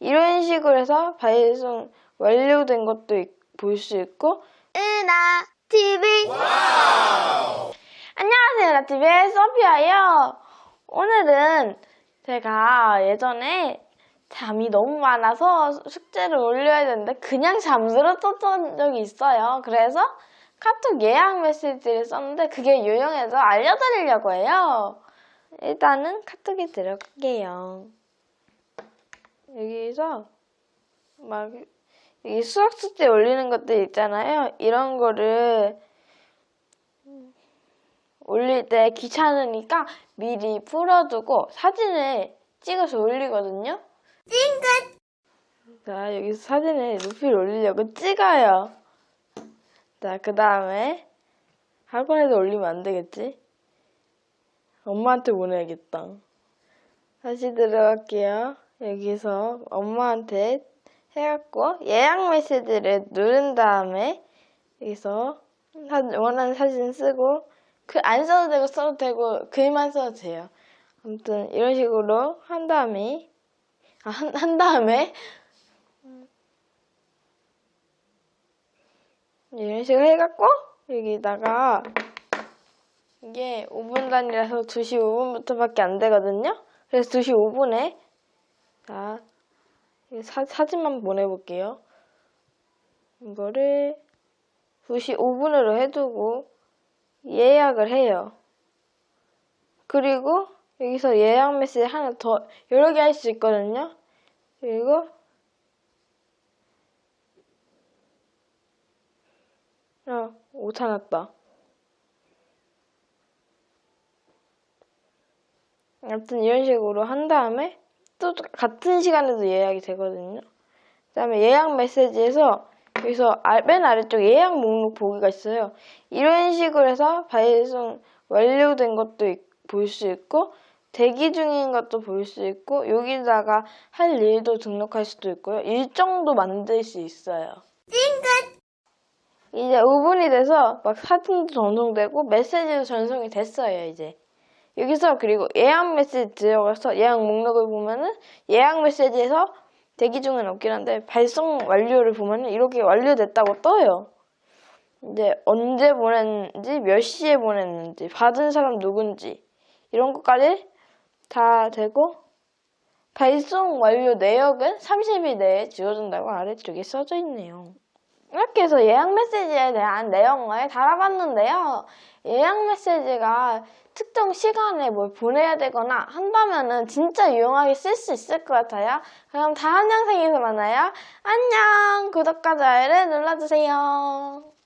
이런 식으로 해서 발송 완료된 것도 볼 수 있고. 은하 TV 안녕하세요 나TV의 서피아예요. 오늘은 제가 예전에 잠이 너무 많아서 숙제를 올려야 되는데 그냥 잠들었던 적이 있어요. 그래서 카톡 예약 메시지를 썼는데 그게 유용해서 알려드리려고 해요. 일단은 카톡에 들어갈게요 여기서 막 수학 숙제 올리는 것들 있잖아요. 이런 거를 올릴 때 귀찮으니까 미리 풀어두고 사진을 찍어서 올리거든요. 찡긋 자, 여기서 사진을 높이 올리려고 찍어요. 자, 그 다음에 학원에도 올리면 안 되겠지? 엄마한테 보내야겠다. 다시 들어갈게요. 여기서 엄마한테 해갖고 예약 메시지를 누른 다음에 여기서 사- 원하는 사진 쓰고 그 안 써도 되고 써도 되고 글만 써도 돼요. 아무튼 이런 식으로 한 다음에 아, 한, 한 다음에 이런 식으로 해갖고 여기다가 이게 5분 단위라서 2시 5분부터밖에 안 되거든요. 그래서 2시 5분에 자이 사, 사진만 보내볼게요. 이거를 2시 5분으로 해두고 예약을 해요. 그리고 여기서 예약 메시지 하나 더 여러 개 할 수 있거든요. 그리고 아, 오타 났다. 아무튼 이런 식으로 한 다음에 또 같은 시간에도 예약이 되거든요. 그 다음에 예약 메시지에서 여기서 아- 맨 아래쪽 예약 목록 보기가 있어요. 이런 식으로 해서 발송 완료된 것도 볼 수 있고 대기 중인 것도 볼 수 있고 여기다가 할 일도 등록할 수도 있고요. 일정도 만들 수 있어요. 찡긋 이제 5분이 돼서 막 사진도 전송되고 메시지도 전송이 됐어요, 이제. 여기서 그리고 예약 메시지 들어가서 예약 목록을 보면은 예약 메시지에서 대기 중은 없긴 한데 발송 완료를 보면은 이렇게 완료됐다고 떠요. 이제 언제 보냈는지, 몇 시에 보냈는지, 받은 사람 누군지 이런 것까지 다 되고 발송 완료 내역은 30일 내에 지워준다고 아래쪽에 써져 있네요. 이렇게 해서 예약 메시지에 대한 내용을 달아봤는데요. 예약 메시지가 특정 시간에 뭘 보내야 되거나 한다면은 진짜 유용하게 쓸 수 있을 것 같아요. 그럼 다음 영상에서 만나요. 안녕! 구독과 좋아요를 눌러주세요.